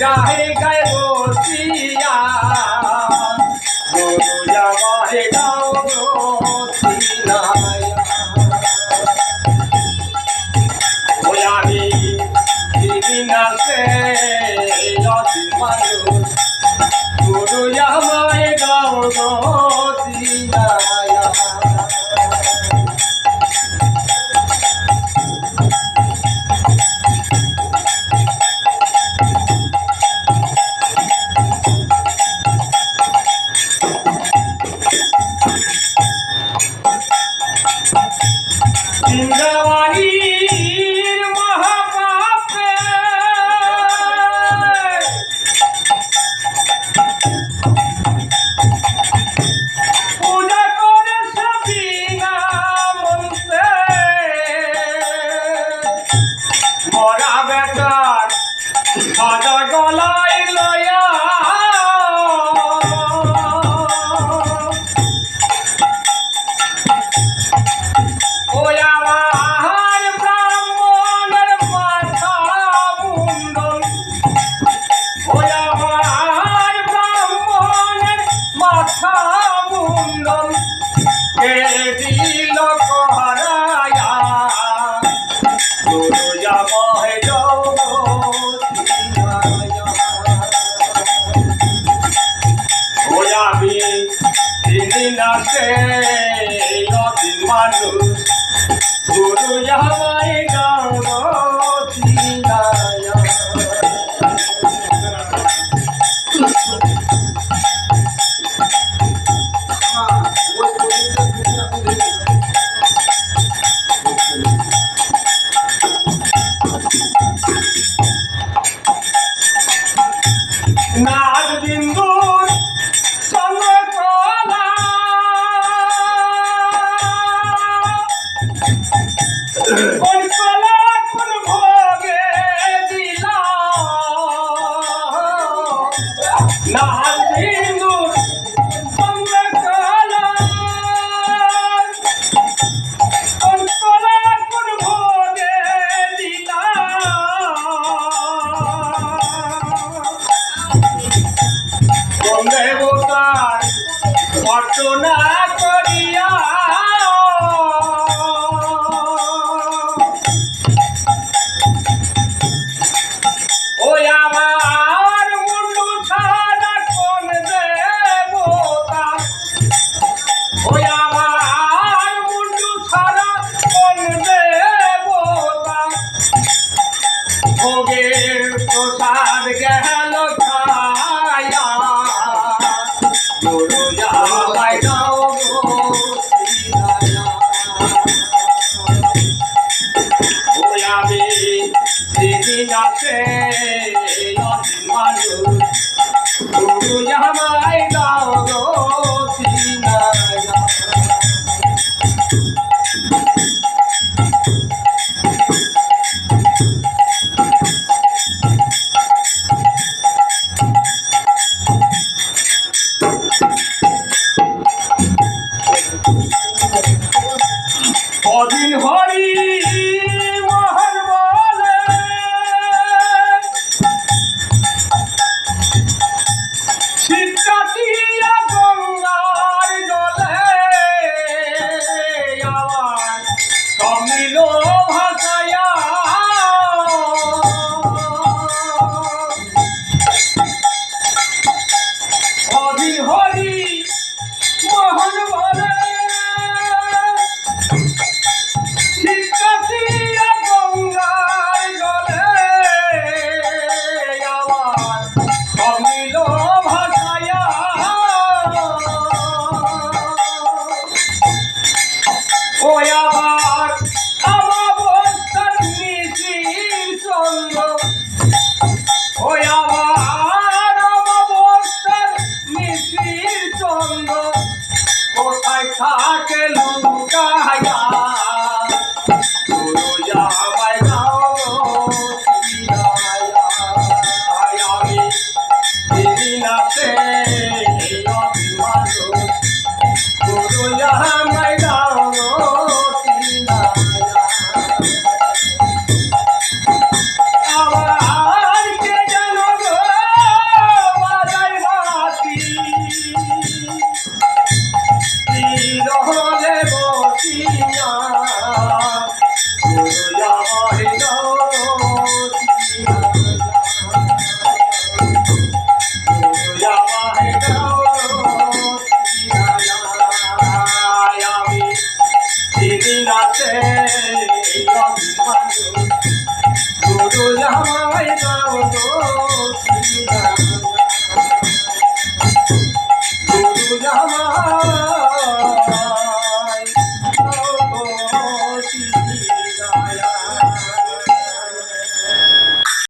जाए गए मोतिया हो जावा गाओ তিনি নাচে নদীর মানুষ গুরু জামাই গাও অঙ্গে বোতার ঘটনা করিয়া Thank you.